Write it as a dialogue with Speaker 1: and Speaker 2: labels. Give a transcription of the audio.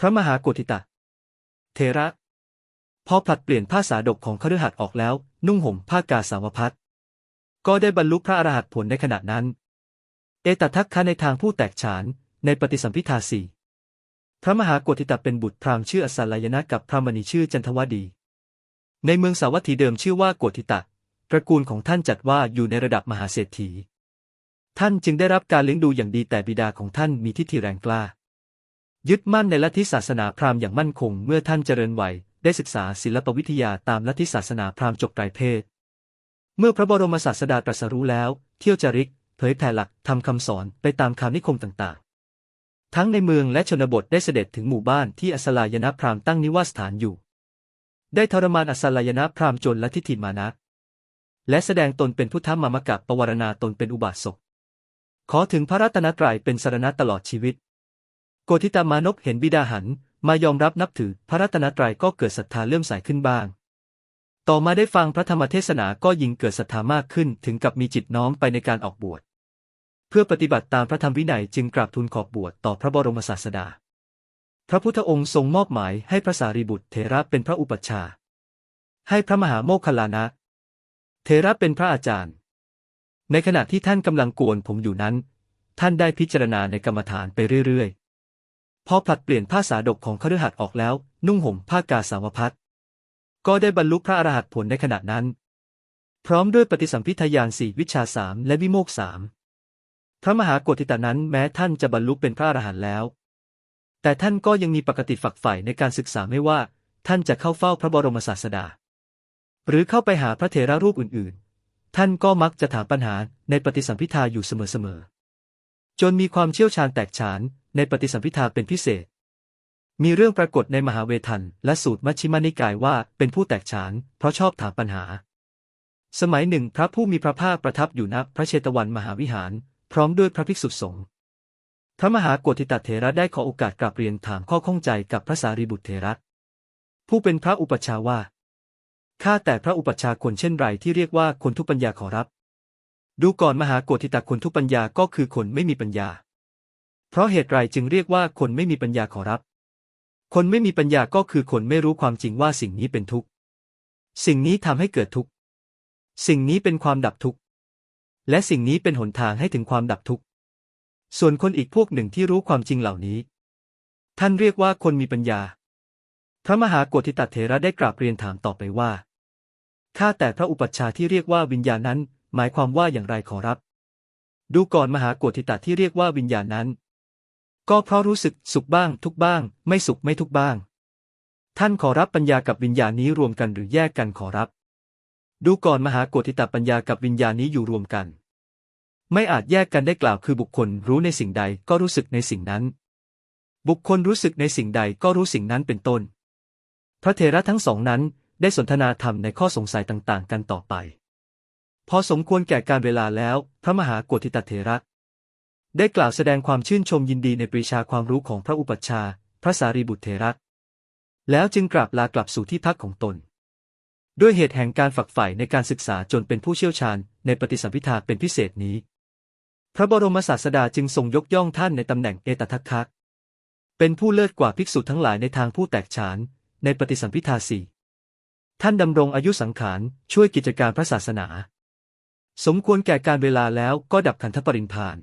Speaker 1: พระมหาโกธิตะ เทระ พอผลัดเปลี่ยนผ้าสาดกของคฤหัสถ์ออกแล้ว นุ่งห่มผ้ากาสาวพัดก็ได้บรรลุพระอรหัตผลในขณะนั้น เอตทัคคะในทางผู้แตกฉานในปฏิสัมพิทาสี่พระมหาโกธิตะเป็นบุตรพราหมณ์ชื่ออสัลยนะกับพระมณีชื่อจันทวดี ในเมืองสาวัตถีเดิมชื่อว่าโกธิตะตระกูลของท่านจัดว่าอยู่ในระดับมหาเศรษฐี ท่านจึงได้รับการเลี้ยงดูอย่างดีแต่บิดาของท่านมีทิฏฐิแรงกล้า ยึดมั่นในลัทธิศาสนาพราหมณ์อย่างมั่นคงเมื่อท่านเจริญวัยได้ศึกษาศิลปวิทยาตามลัทธิศาสนาพราหมณ์จบไตรเพศ เมื่อพระบรมศาสดาตรัสรู้แล้ว เที่ยวจริก เผยแผ่หลักทำคำสอนไปตามคำนิคมต่างๆ ทั้งในเมืองและชนบทได้เสด็จถึงหมู่บ้านที่อัสลายนะพราหมณ์ตั้งนิวาสถานอยู่ ได้ทรมานอัสลายนะพราหมณ์จนและทิฏฐิมานะและแสดงตนเป็นพุทธมามกะปวารณาตนเป็นอุบาสกขอถึงพระรัตนตรัยเป็นสารณะตลอดชีวิต โกธิตามานพเห็นบิดาหัน มายอมรับนับถือพระรัตนตรัยก็เกิดศรัทธาเลื่อมใสขึ้นบ้าง ต่อมาได้ฟังพระธรรมเทศนาก็ยิ่งเกิดศรัทธามากขึ้นถึงกับมีจิตน้อมไปในการออกบวช เพื่อปฏิบัติตามพระธรรมวินัยจึงกราบทูลขอบบวชต่อพระบรมศาสดา พระพุทธองค์ทรงมอบหมายให้พระสารีบุตรเถระเป็นพระอุปัชฌาย์ให้พระมหาโมคคัลลานะ เถระเป็นพระอาจารย์ ในขณะที่ท่านกำลังโกนผมอยู่นั้น ท่านได้พิจารณาในกรรมฐานไปเรื่อยๆ พอผลัดเปลี่ยนผ้าสาดกของคฤหัสถ์ออกแล้ว นุ่งห่มผ้ากาสาวพัดก็ได้บรรลุพระอรหัตผลในขณะนั้น พร้อมด้วยปฏิสัมพิทยานสี่วิชาสามและวิโมกสามพระมหากธิตานั้นแม้ท่านจะบรรลุเป็นพระอรหันต์แล้ว แต่ท่านก็ยังมีปกติฝักใฝ่ในการศึกษาไม่ว่า ท่านจะเข้าเฝ้าพระบรมศาสดา หรือเข้าไปหาพระเถระรูปอื่นๆ ท่านก็มักจะถามปัญหาในปฏิสัมพิทาอยู่เสมอๆจนมีความเชี่ยวชาญแตกฉาน ในปฏิสัมพิทาเป็นพิเศษ มีเรื่องปรากฏในมหาเวทันและสูตรมัชฌิมานิกายว่าเป็นผู้แตกฉานเพราะชอบถามปัญหา สมัยหนึ่งพระผู้มีพระภาคประทับอยู่ณพระเชตวันมหาวิหาร พร้อมด้วยพระภิกษุสงฆ์พระมหาโกธิตเถระได้ขอโอกาสกราบเรียนถามข้อข้องใจกับพระสารีบุตรเถระผู้เป็นพระอุปัชฌาว่า ข้าแต่พระอุปัชฌาคนเช่นไรที่เรียกว่าคนทุกปัญญาขอรับ ดูก่อนมหาโกธิตคนทุกปัญญาก็คือคนไม่มีปัญญา เพราะเหตุไรจึงเรียกว่าคนไม่มีปัญญาขอรับ คนไม่มีปัญญาก็คือคนไม่รู้ความจริงว่าสิ่งนี้เป็นทุกข์ สิ่งนี้ทำให้เกิดทุกข์ สิ่งนี้เป็นความดับทุกข์ และสิ่งนี้เป็นหนทางให้ถึงความดับทุกข์ ส่วนคนอีกพวกหนึ่งที่รู้ความจริงเหล่านี้ ท่านเรียกว่าคนมีปัญญา พระมหาโกธิตเถระได้กราบเรียนถามต่อไปว่า ข้าแต่พระอุปัชฌาย์ที่เรียกว่าวิญญาณนั้น หมายความว่าอย่างไรขอรับ ดูก่อนมหาโกธิตที่เรียกว่าวิญญาณนั้น ก็เพราะรู้สึกสุขบ้างทุกบ้าง ไม่สุขไม่ทุกบ้าง ท่านขอรับปัญญากับวิญญาณนี้รวมกันหรือแยกกันขอรับ ดูก่อนมหากธิตปัญญากับวิญญาณนี้อยู่รวมกัน ไม่อาจแยกกันได้กล่าวคือบุคคลรู้ในสิ่งใดก็รู้สึกในสิ่งนั้น บุคคลรู้สึกในสิ่งใดก็รู้สิ่งนั้นเป็นต้น พระเถระทั้งสองนั้นได้สนทนาธรรมในข้อสงสัยต่างๆ กันต่อไป พอสมควรแก่การเวลาแล้ว พระมหากธิตเถระ ได้กล่าวแสดงความชื่นชมยินดีในปรีชาความรู้ของพระอุปัชฌาย์พระสารีบุตรเถระแล้วจึงกราบลากลับสู่ที่พักของตน ด้วยเหตุแห่งการฝักใฝ่ในการศึกษาจนเป็นผู้เชี่ยวชาญในปฏิสัมพิทาเป็นพิเศษนี้ พระบรมศาสดาจึงทรงยกย่องท่านในตำแหน่งเอตทัคคะเป็นผู้เลิศกว่าภิกษุทั้งหลายในทางผู้แตกฉาน ในปฏิสัมพิทาสี่ท่านดำรงอายุสังขารช่วยกิจการพระศาสนา สมควรแก่การเวลาแล้วก็ดับขันธปรินิพพาน